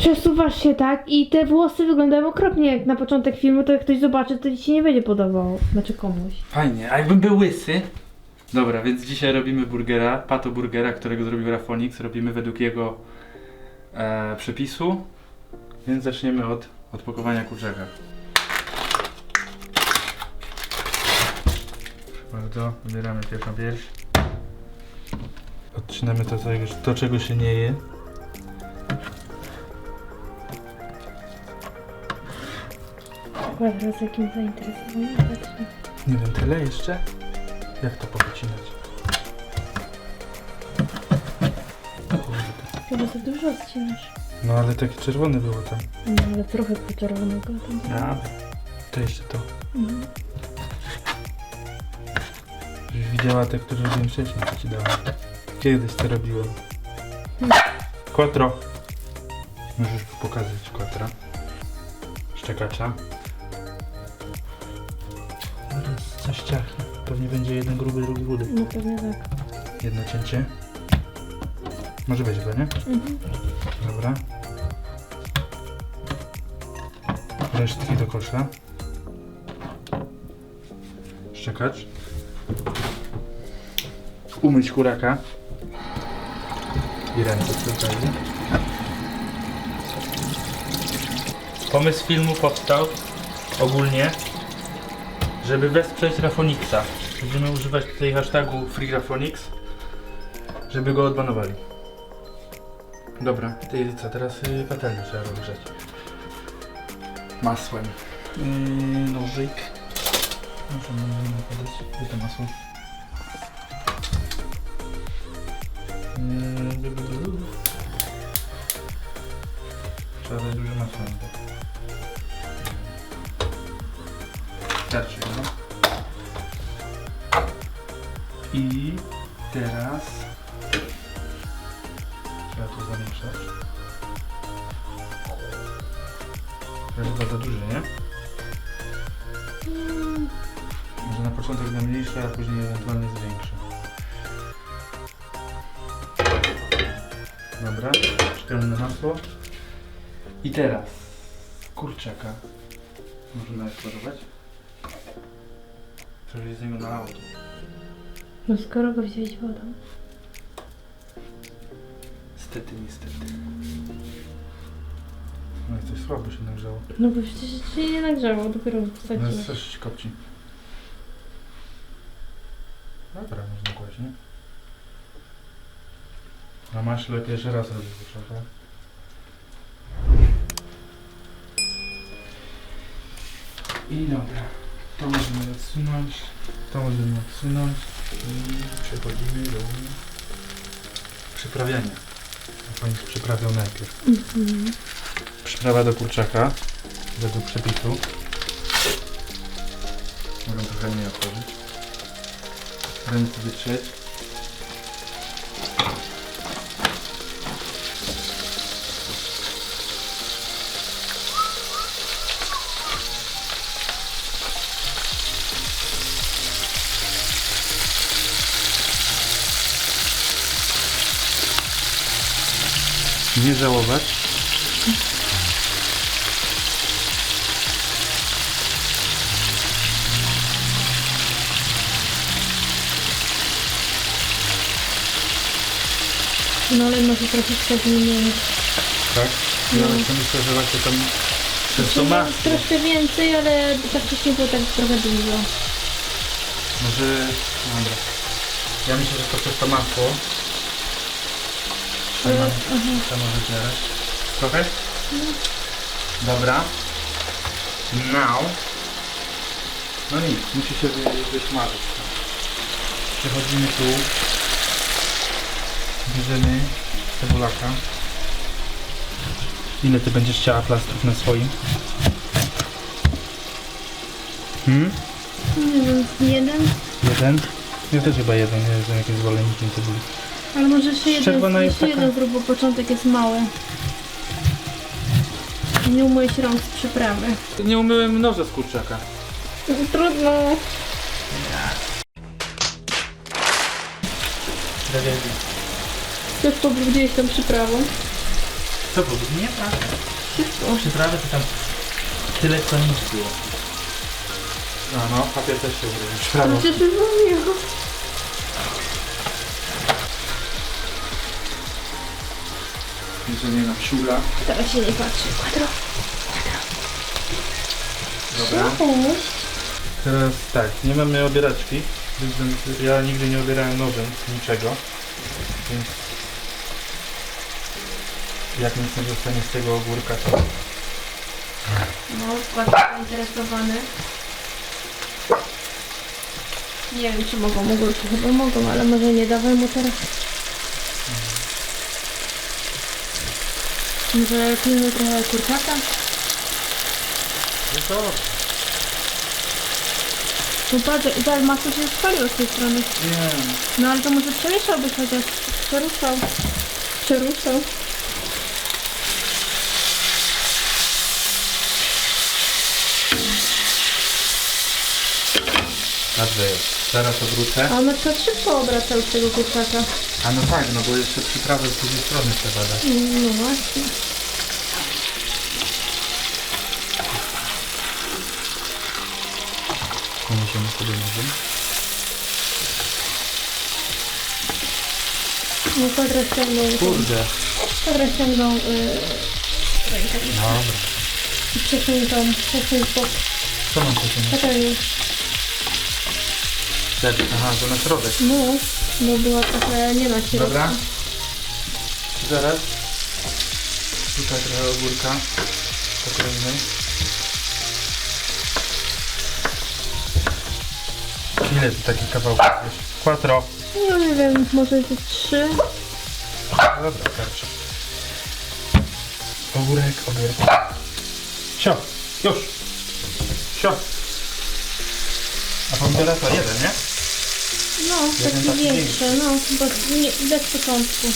Przesuwasz się tak i te włosy wyglądają okropnie jak na początek filmu, to jak ktoś zobaczy, to ci się nie będzie podobało. Znaczy komuś. Fajnie, a jakbym był łysy? Dobra, więc dzisiaj robimy burgera, pato burgera, którego zrobił Rafonix. Robimy według jego e, przepisu. Więc zaczniemy od odpakowania kurczaka. Proszę bardzo, wybieramy pierwszą pierś. Odcinamy to, to czego się nie je. Chyba teraz jakim zainteresowaniem patrzę. Nie wiem, tyle jeszcze? Jak to powycinać? Chyba za dużo odcinasz. No ale takie czerwone było tam. No ale trochę poczerwonego tam. Ja. To jeszcze to. Mhm. Już widziała te, które robiłem wcześniej, co ci dałem. Kiedyś to robiłem. Quattro. Możesz pokazać quattro. Szczekacza. Pewnie będzie jeden gruby, drugi rudy. No pewnie tak. Jedno cięcie. Może być chyba, nie? Mhm. Dobra. Resztki do kosza. Szczekacz. Umyć kuraka. I ręce przy okazji. Pomysł filmu powstał ogólnie, żeby wesprzeć Rafonixa. Będziemy używać tutaj hashtagu FreeRafonix, żeby go odbanowali. Dobra, ty co, teraz y, patelnię trzeba rozgrzać. Masłem. Yy, nożyk. Możemy możemy podać. Gdzie to masło? Yy. Trzeba dać dużo masła. Teraz Trzeba to zamieszać. To chyba za duży, nie? Może na początek na mniejsze, a później ewentualnie zwiększę. Dobra, szklane masło. I teraz kurczaka. Już z niego nalało tu. No skoro go wziąłeś wodą. Niestety, niestety. No i coś słabo się nagrzało. No bo przecież się nie nagrzało, dopiero No wsadziłeś. jest też kopci. Dobra, można kłaść, nie? Na maśle pierwszy raz robię kurczaka. I dobra, to możemy odsunąć, to możemy odsunąć i przechodzimy do przyprawiania. Pani przyprawiał najpierw. Mhm. Przyprawa do kurczaka, według przepisu. Mogę trochę mniej otworzyć. Ręce wytrzeć. Nie żałować. No ale może troszeczkę zmienić. Tak? Ja No. jeszcze myślę, że właśnie tam przez to masło. Troszkę więcej, ale tak wcześniej było tak trochę dużo. Może... Dobra. Ja myślę, że to przez to masło. Aha. trzeba wycierać. Trochę? Dobra. Now. No nic, musi się wy- wysmażyć. Przechodzimy tu. Bierzemy cebulaka. Ile ty będziesz chciała plastrów na swoim? Hmm? Nie wiem, jeden? Jeden? Ja też chyba jeden, ja jestem jakimś zwolennikiem cebuli. Ale może jeszcze jeden, Czerwona jest jeszcze taka- jeden zrób, bo początek jest mały. Nie umyłeś rąk z przyprawy. Nie umyłem noża z kurczaka. Trudno. Też pobrudziłeś tą przyprawą. Co było? Nie, prawda. Wszystko. Przyprawy to tam tyle co nic było. No, no, papier też się urodził. Przyprawy. Przecież już mówiłam. Jedzenie na psiula. Teraz się nie patrzy. Kwadro. Dobra. Cześć. Teraz tak, nie mamy obieraczki. więc Ja nigdy nie obierałem nożem niczego. Więc jak nic nie zostanie z tego ogórka, to No, Kwadro zainteresowany. Nie wiem, czy mogą ogórki. Chyba mogą, ale może nie dawaj mu teraz. Może pilnuj trochę kurczaka? jest dobrze. No patrz, patrz, masło się spaliło z tej strony. Wiem. No ale to może przemieszałbyś chociaż. Przeruszał. Przeruszał. Dobrze jest. Teraz obrócę. A na przykład szybko obracał tego kurczaka. A no tak, no bo jeszcze przyprawy z drugiej strony trzeba dać. Mm, No właśnie. Pomiesiemy sobie nożem. No kwadrat ściągnął. Kurde. Kwadrat ściągnął yy, rękę. Dobra. I przesuń tą, przesuń bok. Co mam przesunąć? Czekaj. Tak, aha, to na środek. No, bo była trochę nie na środku. Dobra. Zaraz. Tutaj trochę ogórka. Pokroimy. Ile tu takich kawałków jest? Quattro. No nie wiem, może to trzy. Dobra, starczy. Ogórek, ogórek. Sio, już. Sio. A pomidora to jeden, nie? No, taki taki większy, no, bez, nie, bez początku.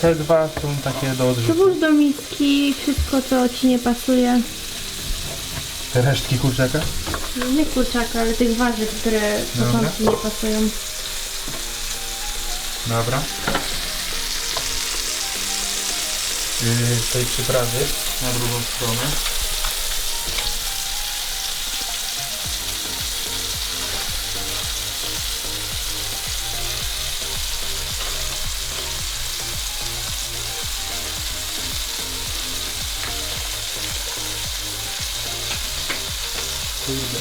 Te dwa są takie do odrzutu. włóż do miski wszystko, co ci nie pasuje. Te resztki kurczaka? No, Nie kurczaka, ale tych warzyw, które Dobra. początki nie pasują. Dobra. Yy, tej przyprawy na drugą stronę. Kurde.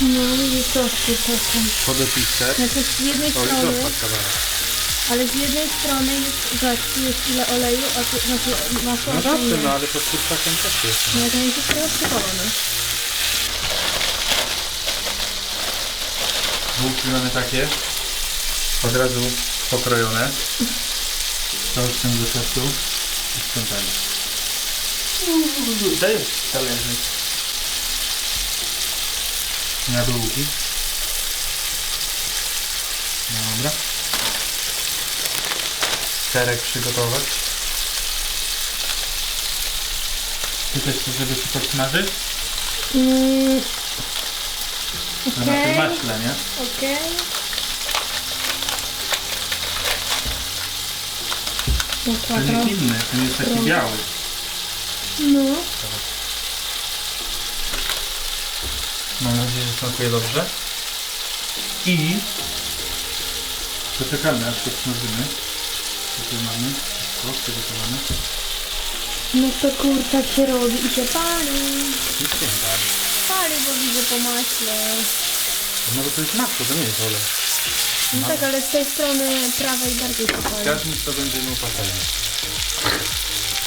No, co z kurczakiem. Podopiszę. Znaczy z jednej O, strony, kawałek. ale z jednej strony jest, zobacz, tu jest ile oleju, a tu, znaczy masło, No a tu dobrze, nie. no ale pod kurczakiem też jest. No to jest przypalone. Bułki mamy takie, od razu pokrojone. To oszczędza czasu i sprzątania. Daj talerzyk. Na bułki. Dobra. Serek przygotować. Ty też chcesz, żeby się podsmażyć? Mm, No na tym maśle, nie? okej. No Ten jest inny, ten jest taki biały. No. Mam nadzieję, że smakuje dobrze. I poczekamy aż to smażymy. Tutaj mamy wszystko przygotowane. No to kurczak się robi i się pali. Nic nie dali. Pali, bo widzę po maśle. No bo to jest masło, to nie jest olej. No tak, ale z tej strony prawej bardziej pali. Każdy to będzie miał patelnię.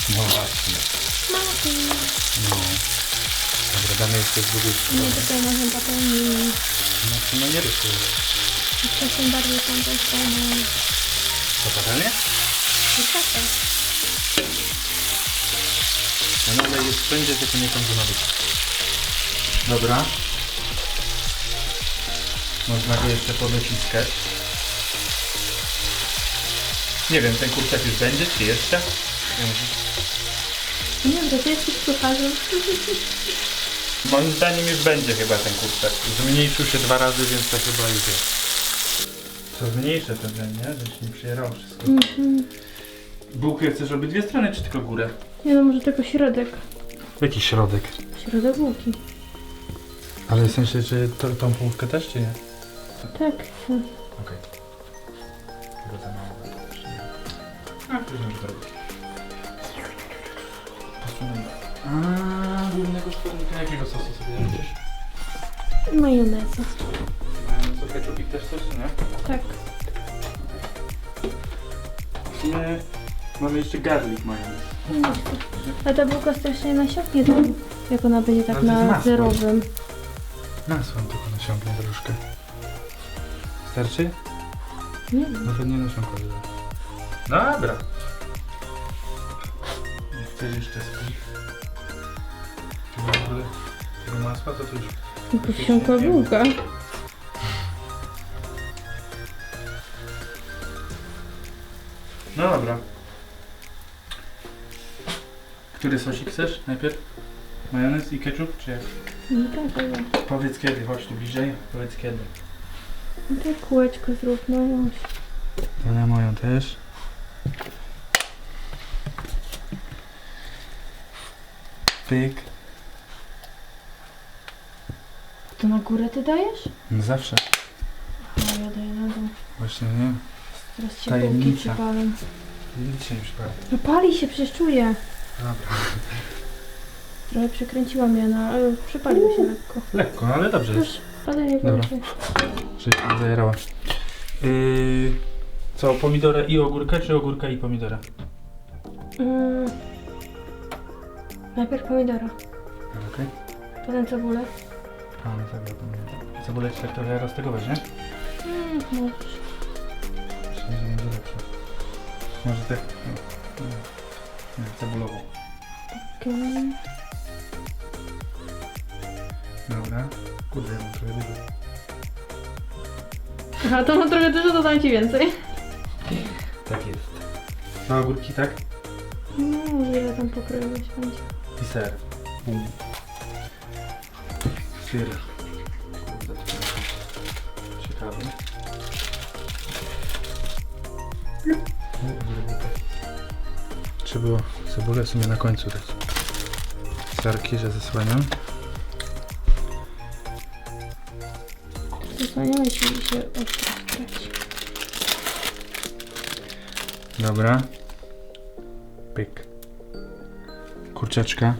No właśnie. Mati. No. Dobra, damy jeszcze z drugiej Nie, strony. tutaj można patelni. No, no nie rysuj. Czasem bardziej tamtą stronę. To patelnię? I taka. No no, ale jest wszędzie, tylko nie ma być. Dobra. Można go jeszcze podociskać. Nie wiem, ten kurczak już będzie, czy jeszcze? Nie wiem. Nie wiem, to ty jesteś kucharzem. Moim zdaniem już będzie chyba ten kurczak. Zmniejszył się dwa razy, więc to chyba już jest. Co zmniejszę ten, nie? Że się nie przyjerało wszystko. Mhm. Bułkę chcesz robić dwie strony, czy tylko górę? Nie no, może tylko środek. Jaki środek? Środek bułki. Ale w sensie, że to, tą połówkę też, czy nie? Tak. Okej. Chyba A. Posunę. A, głównego składnika jakiego sosu sobie co też coś, nie? Tak. Sumie mamy jeszcze garlic majonez. Nie. Ale ta bułka strasznie nasiąknie tam, jak ona będzie tak Ale to jest na masło. zerowym. Masłem tylko nasiąknie troszkę. Starczy? Nie wiem. Nawet nie nasiąkło. Dobra. Nie chcesz jeszcze spić? Czy w ogóle tego masła to tu już... Posiąkła bułka. No dobra. Który sosik chcesz najpierw? Majonez i ketchup, czy jak? No tak, dobra. Powiedz kiedy, chodź tu bliżej. Powiedz kiedy. No tak kółeczko zrób, no już. To ja moją też. Pyk. To na górę ty dajesz? No zawsze. A ja daję na dół. Właśnie nie. Teraz ci bułki Tajemnica. przypalę. Nic się nie przypadło. No pali się, przecież czuję. Dobra. Trochę przekręciłam je na... ale Przypalił się lekko. Lekko, no ale dobrze jest. Już, ale nie Dobra. się. Że się nie zajerała. Yy, co, pomidorę i ogórkę, czy ogórka i pomidora? Mm. Najpierw pomidora, Okej. potem cebulę. A, no tak, pomidora. Cebulę ci tak trochę roztegować, nie? Mm, możesz. Myślę, że będzie lepsze. Może tak, no. no. Nie, cebulową. Okej. Dobra. Kurde, ja mam trochę dużo. Aha, to mam trochę dużo, dodam ci więcej. Tak jest. Dwa ogórki, tak? No, ile tam pokroiłeś będzie. I ser. Bum. Syr. Ciekawe. Trzeba było cebulę w sumie na końcu dać. Sarki, że zasłaniam. Zasłaniałeś mi się ostrość. Dobra. Pyk. Kurczeczka.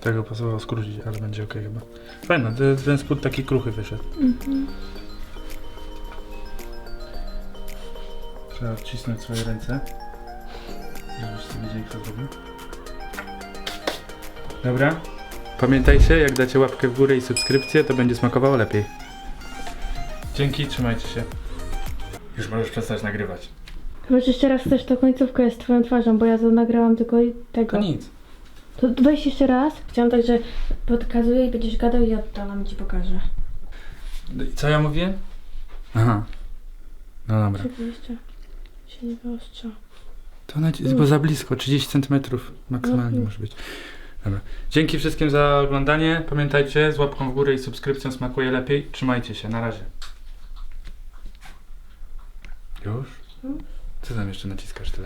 Tego pasowało skrócić, ale będzie ok chyba. Fajno, ten, ten spód taki kruchy wyszedł. Mhm. Trzeba odcisnąć swoje ręce. Żebyście wiedzieli kto zrobił. Dobra. Pamiętajcie, jak dacie łapkę w górę i subskrypcję, to będzie smakowało lepiej. Dzięki, trzymajcie się. Już możesz przestać nagrywać. Chyba, że jeszcze raz chcesz, to końcówka jest twoją twarzą, bo ja to nagrałam tylko i tego. To nic. To weź jeszcze raz. Chciałam tak, że podkazuję i będziesz gadał i ja oddalam ci pokażę. Co ja mówię? Aha. No dobra. Jeszcze. Się nie wyostrza. To na, bo za blisko, 30 cm maksymalnie No. może być. Dobra. Dzięki wszystkim za oglądanie. Pamiętajcie, z łapką w górę i subskrypcją smakuje lepiej. Trzymajcie się, na razie. Już? Już. Co tam jeszcze naciskasz tyle?